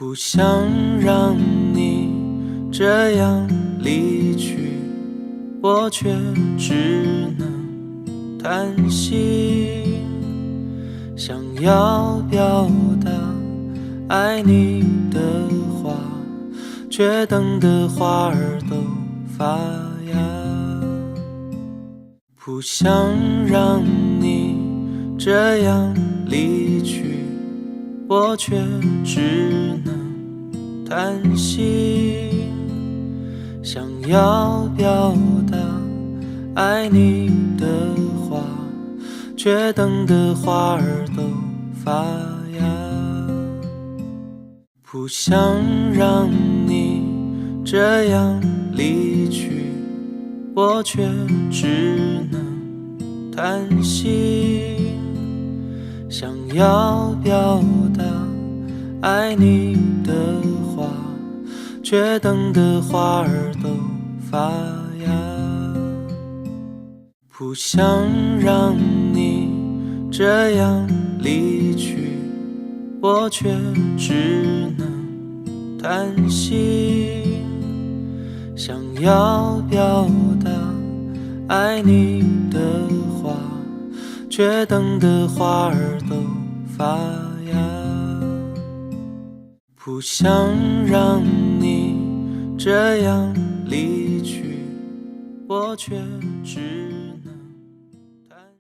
不想让你这样离去，我却只能叹息。想要表达爱你的话，却等得花儿都发芽。不想让你这样离去，我却只能叹息。想要表达爱你的话，却等得花儿都发芽。不想让你这样离去，我却只能叹息。想要表达爱你的话，却等得花儿都发芽。不想让你这样离去，我却只能叹息。想要表达爱你的话，却等的花儿都发芽。不想让你这样离去，我却只。